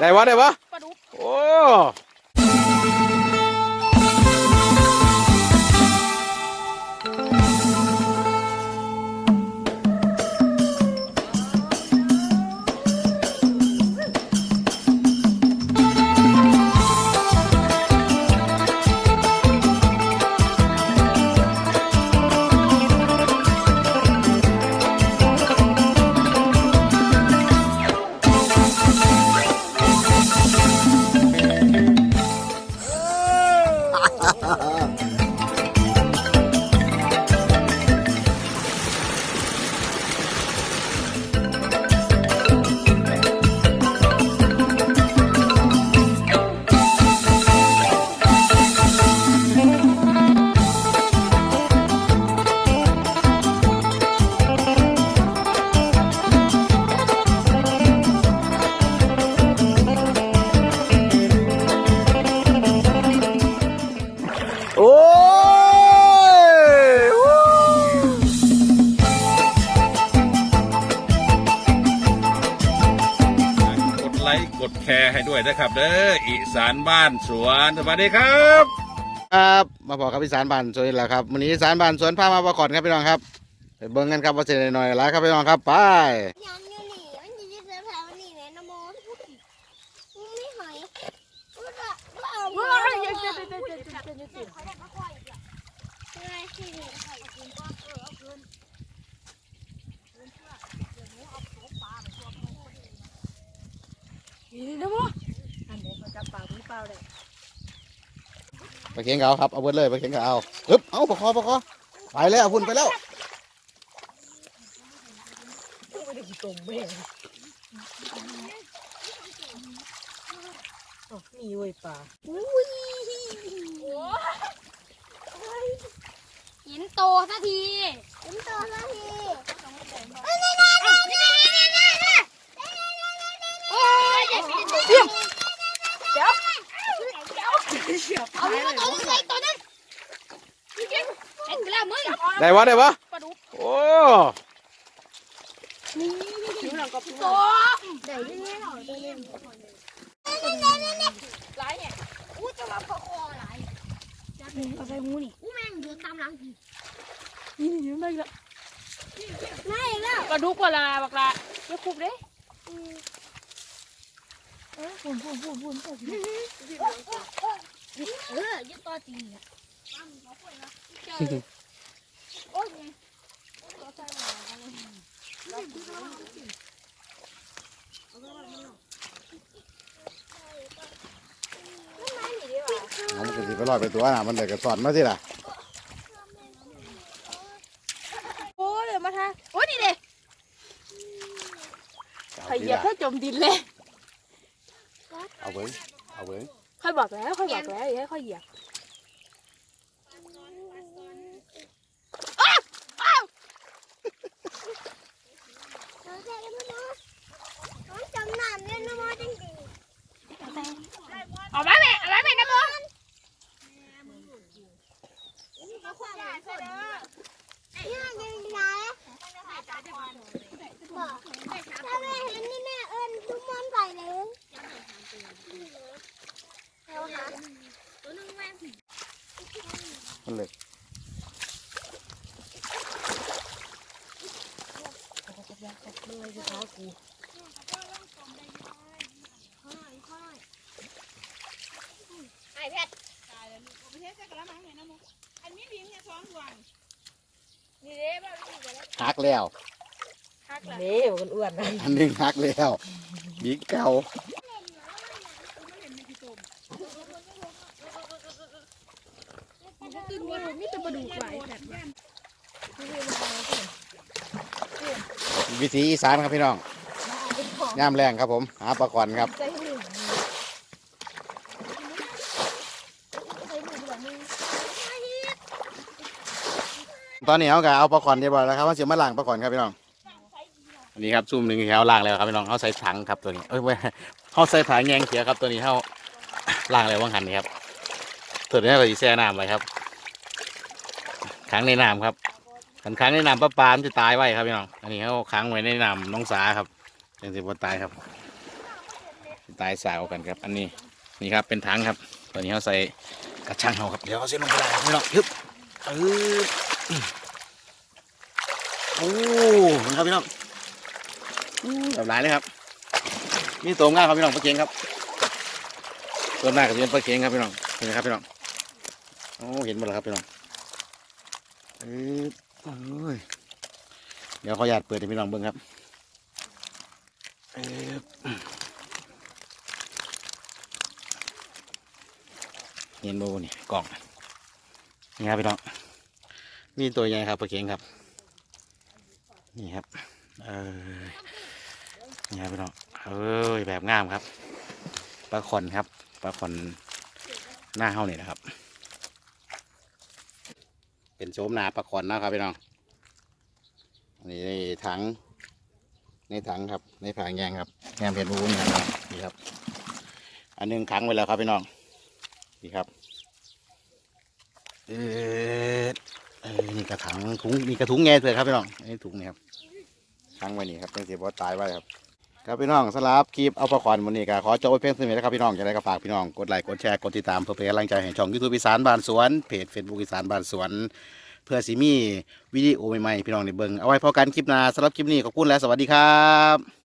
ได้วะได้วะปลาดุกโอ้ แชร์ให้ด้วยนะครับเด้ออีสานบ้านสวนสวัสดีครับ ครับมาบอกกับอีสานบ้านสวนแล้วครับวันนี้อีสานบ้านสวนพามาประกอบครับพี่น้องครับไปเบิ่งกันครับว่าเสร็จหน่อยแล้วครับพี่น้องครับไปยังอยู่นี่มันจะยืดเสื้อผ้าวันนี้เลยนะโมมันไม่หอยมันก็ก็เอาเฮ้มายเดี๋ยวเดี๋ยวเดี๋ยวเดี๋ยวเดี๋ยวเดี๋ยวเดี๋ยว อะไรที่นี่ นี่นะมั้งอันนี้เขาจับปลาหรือเปล่าเลย ไปเข็งเขาครับเอาเบิดเลยไปเข็งเขาเอาฮึบเอาประคอประคอไปแล้วพุ่นไปแล้วไม่ได้กี่ตรงแม่มีเว้ยปลาอุ้ยหินโตสักทีเป็นตัวละทีโอ้ยเดี๋ยวเดี๋ยว เดี๋ยวเอาลูกมาตัวนึงเลยตัวนึงพี่กิ๊กเห็นเวลามึงได้วะได้วะปลาดุกโอ้ผิวหนังกับตัวเดี๋ยวนี่หน่อยตัวนึงหลายเนี่ยอู้จะว่าพอคอหลายเอาใส่หูนี่อู้แม่งเดือดตามหลังทีนี่นี่ไม่ละไม่ล้วปลาดุกปลาบักละเดี๋ยวคุบเด้เออ ยึดตัวจริงเนี่ยเอามันก็สิไปลอยไปตัวน่ะมันเลยกระสอนมาสิล่ะโอ้ยเดี๋ยวมาทาโอ้ยนี่เด้ใครเหยียบถ้าจมดินเลย เอาเบิ้งเอาเบิ้ง ค่อยบอกแล้วค่อยบอกแล้วอย่าให้ค่อยเหยียบเราใส่กันมั้ยน้องจำน้ำเล่นนะโมจริง เอาไว้แม่เอาไว้แม่นะโม ๆนี่มันจะเป็นไงบอกถ้าแม่เห็นนี่แม่เอิญทุกมันใส่เลยเอาหา มันเลยไอแพทนี่เด้บ้าพี่กันแล้วหักแล้วฮักละนี่มันอ้วนนะอันหนึงหักแล้วบิ๊กเก่า ตื่นบนมีแต่ปลาดุกไห วิถีอีสานครับพี่น้องย่ามแรงครับผม หาปลาก่อนครับตอนนี้เอากเอาปลาก่อนเรียบร้อยแล้วครับว่าเสียมาล้างปลาก่อนครับพี่น้องอันนี้ครับซุ่มหนึ่งเขาล่างแล้วครับพี่น้องเขาใส่ถังครับตัวนี้เอ้ยไม่เขาใส่ถังแยงเขียวครับตัวนี้เขาล่างแล้วว่างหันนี่ครับตัวนี้ก็จะแช่น้ำไว้ครับ ขังในน้ำครับขันขังในน้ำปลาปลามันจะตายไว้ครับพี่น้องอันนี้เขาขังไว้ในน้ำน้องสาครับยังสิบตายครับตายสาวกันครับ อันนี้นี่ครับเป็นถังครับตัวนี้เขาใส่กระชังเขาครับเดี๋ยวเขาเส้นลงไปได้ครับพี่น้องยึบเออโอ้เห็นครับพี่น้องแบบหลายเลยครับมีตัวง่ายครับพี่น้องปลาเค็งครับตัวหน้าก็จะเป็นปลาเค็งครับพี่น้องเห็นไหมครับพี่น้องโอ้เห็นหมดแล้วครับพี่น้อง เดี๋ยวขออนุญาตเปิดให้พี่น้องเบิ่งครับเออเห็นโบนี่กล่องนี่ครับพี่น้องมีตัวใหญ่ครับปลาเค็งครับ นี่ครับ เออนี่ครับพี่น้องเอ้ยแบบงามครับปลาขอนครับปลาขอนหน้าเฮาเนี่ยนะครับ โฉมหนาปลาขอนนะครับพี่น้องอันนี้ในถัง ในถังครับ ในผางแยงครับแยงเพชรบูนี่ครับนี่ครับ อันหนึงขังไว้แล้วครับพี่น้องนี่ครับเออเอนี่กระถังถุงนี่กระถุงแง่เลยครับพี่น้องอันนี้ถุงนี่ครับทั้งไว้นี่ครับเป็นเสียบอตายไว้ครับครับพี่น้องสลับคลิปเอาประควันวันนี้ก็ขอจบไว้เพียงเท่านี้นะครับพี่น้องจะได้ก็ฝากพี่น้องกดไลค์กดแชร์กดติดตามเพื่อเป็นกำลังใจให้ช่องยูทูบอีสานบ้านสวนเพจเฟซบุ๊กอีสานบ้านสวน เพื่อสิมีวิดีโอใหม่ๆพี่น้องในเบิงเอาไว้พอกันคลิปหน้าสำหรับคลิปนี้ขอบคุณและสวัสดีครับ